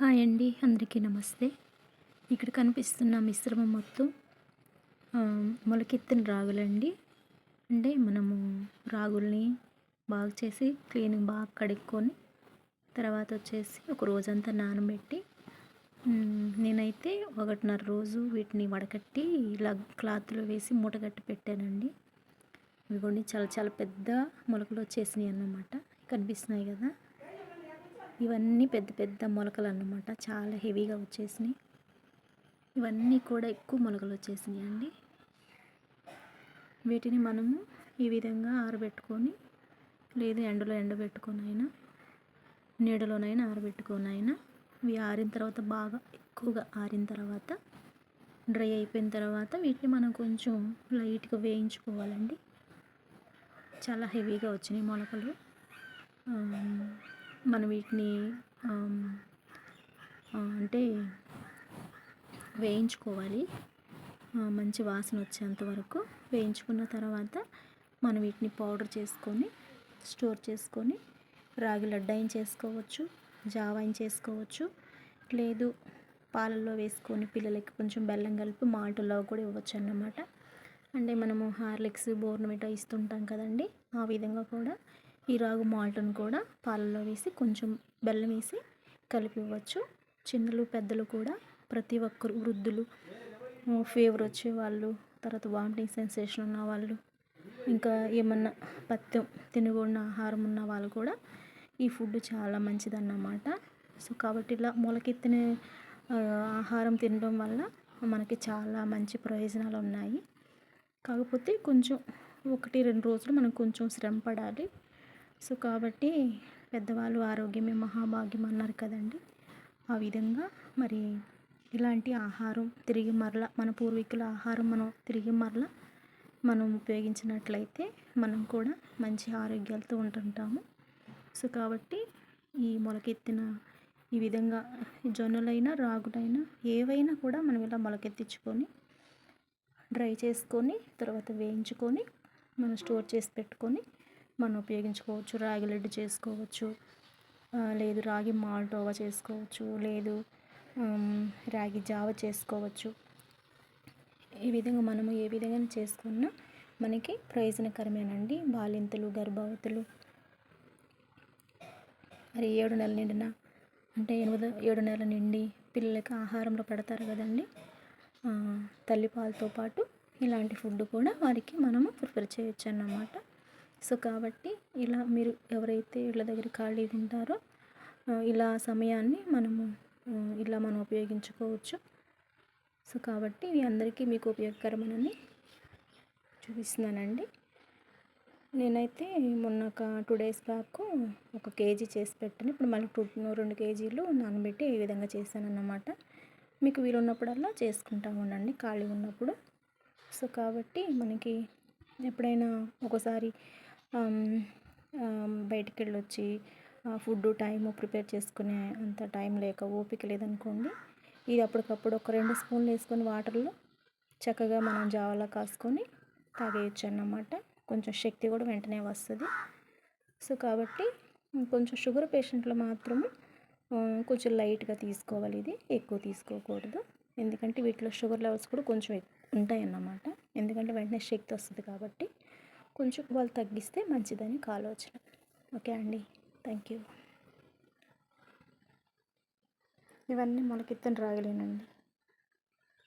Hi అండి అందరికీ నమస్తే. ఇక్కడ కనిపిస్తున్న మిశ్రమం మొత్తం మొలకెత్తిన రాగులండి. అంటే మనము రాగుల్ని బాగా చేసి క్లీన్గా బాగా కడుక్కొని తర్వాత వచ్చేసి ఒక రోజంతా నానబెట్టి నేనైతే ఒకటిన్నర రోజు వీటిని వడకట్టి ఇలా క్లాత్లో వేసి మూటగట్టి పెట్టానండి. ఇవి కొన్ని చాలా చాలా పెద్ద మొలకలు వచ్చేసినాయి అన్నమాట. కనిపిస్తున్నాయి కదా. ఇవన్నీ పెద్ద పెద్ద మొలకలు అన్నమాట చాలా హెవీగా వచ్చేసినాయి. ఇవన్నీ కూడా ఎక్కువ మొలకలు వచ్చేసినాయి అండి. వీటిని మనము ఈ విధంగా ఆరబెట్టుకొని లేదు ఎండలో ఎండబెట్టుకొనైనా నీడలోనైనా ఆరబెట్టుకొని అయినా ఇవి ఆరిన తర్వాత బాగా ఎక్కువగా ఆరిన తర్వాత డ్రై అయిపోయిన తర్వాత వీటిని మనం కొంచెం లైట్గా వేయించుకోవాలండి. చాలా హెవీగా వచ్చినాయి మొలకలు. మనం వీటిని అంటే వేయించుకోవాలి. మంచి వాసన వచ్చేంత వరకు వేయించుకున్న తర్వాత మనం వీటిని పౌడర్ చేసుకొని స్టోర్ చేసుకొని రాగి లడ్డాయిన్ చేసుకోవచ్చు జావాయిన్ చేసుకోవచ్చు. లేదు పాలల్లో వేసుకొని పిల్లలకి కొంచెం బెల్లం కలిపి మాటల్లో కూడా ఇవ్వచ్చు అన్నమాట. అంటే మనము హార్లిక్స్ బోర్నమిటా ఇస్తుంటాం కదండి ఆ విధంగా కూడా ఈ రాగు మాల్ట్ను కూడా పాలల్లో వేసి కొంచెం బెల్లం వేసి కలిపి ఇవ్వచ్చు చిన్నలు పెద్దలు కూడా ప్రతి ఒక్కరు వృద్ధులు ఫీవర్ వచ్చే వాళ్ళు తర్వాత వామిటింగ్ సెన్సేషన్ ఉన్న వాళ్ళు ఇంకా ఏమన్నా పత్యం తినకుండా ఆహారం ఉన్న వాళ్ళు కూడా ఈ ఫుడ్ చాలా మంచిదన్నమాట. సో కాబట్టి ఇలా మొలకెత్తిన ఆహారం తినడం వల్ల మనకి చాలా మంచి ప్రయోజనాలు ఉన్నాయి కాకపోతే కొంచెం ఒకటి రెండు రోజులు మనం కొంచెం శ్రమ పడాలి. సో కాబట్టి పెద్దవాళ్ళు ఆరోగ్యమే మహాభాగ్యం అన్నారు కదండి. ఆ విధంగా మరి ఇలాంటి ఆహారం తిరిగి మరల మన పూర్వీకుల ఆహారం మనం తిరిగి మరల మనం ఉపయోగించినట్లయితే మనం కూడా మంచి ఆరోగ్యాలతో ఉంటుంటాము. సో కాబట్టి ఈ మొలకెత్తిన ఈ విధంగా జొన్నలైనా రాగులైనా ఏవైనా కూడా మనం ఇలా మొలకెత్తించుకొని డ్రై చేసుకొని తర్వాత వేయించుకొని మనం స్టోర్ చేసి పెట్టుకొని మనం ఉపయోగించుకోవచ్చు. రాగి లడ్డు చేసుకోవచ్చు. లేదు రాగి మాల్టోవా చేసుకోవచ్చు. లేదు రాగి జావ చేసుకోవచ్చు. ఈ విధంగా మనము ఏ విధంగా చేసుకున్నా మనకి ప్రయోజనకరమేనండి. బాలింతలు గర్భవతులు. మరి ఏడు నెలల నిండిన అంటే ఎనిమిది ఏడు నెలల నిండి పిల్లలకి ఆహారంలో పెడతారు కదండి. తల్లిపాలతో పాటు ఇలాంటి ఫుడ్ కూడా వారికి మనము ప్రిఫర్ చేయొచ్చు అన్నమాట సో కాబట్టి ఇలా మీరు ఎవరైతే ఇళ్ళ దగ్గర ఖాళీగా ఉంటారో ఇలా సమయాన్ని మనము ఇలా మనం ఉపయోగించుకోవచ్చు. సో కాబట్టి ఇవి అందరికీ మీకు ఉపయోగకరమని చూపిస్తున్నానండి. నేనైతే మొన్న ఒక టూ డేస్ బ్యాక్ ఒక కేజీ చేసి పెట్టాను. ఇప్పుడు మళ్ళీ టూ రెండు కేజీలు నానబెట్టి ఈ విధంగా చేశాను అన్నమాట మీకు వీలు ఉన్నప్పుడల్లా చేసుకుంటా ఉండండి ఖాళీ ఉన్నప్పుడు. సో కాబట్టి మనకి ఎప్పుడైనా ఒకసారి బయటికి వెళ్ళొచ్చి ఫుడ్ టైం ప్రిపేర్ చేసుకునే అంత టైం లేక ఓపిక లేదనుకోండి ఇది అప్పటికప్పుడు ఒక రెండు స్పూన్లు వేసుకొని వాటర్లో చక్కగా మనం జావలా కాసుకొని తాగేయచ్చు అన్నమాట కొంచెం శక్తి కూడా వెంటనే వస్తుంది. సో కాబట్టి కొంచెం షుగర్ పేషెంట్లు మాత్రము కొంచెం లైట్గా తీసుకోవాలి ఇది ఎక్కువ తీసుకోకూడదు. ఎందుకంటే వీటిలో షుగర్ లెవెల్స్ కూడా కొంచెం ఉంటాయి అన్నమాట ఎందుకంటే వెంటనే శక్తి వస్తుంది కాబట్టి కొంచెం వాళ్ళు తగ్గిస్తే మంచిదని ఆలోచన. ఓకే అండి. Thank you. ఇవన్నీ మొలకెత్తని రాగలేనండి.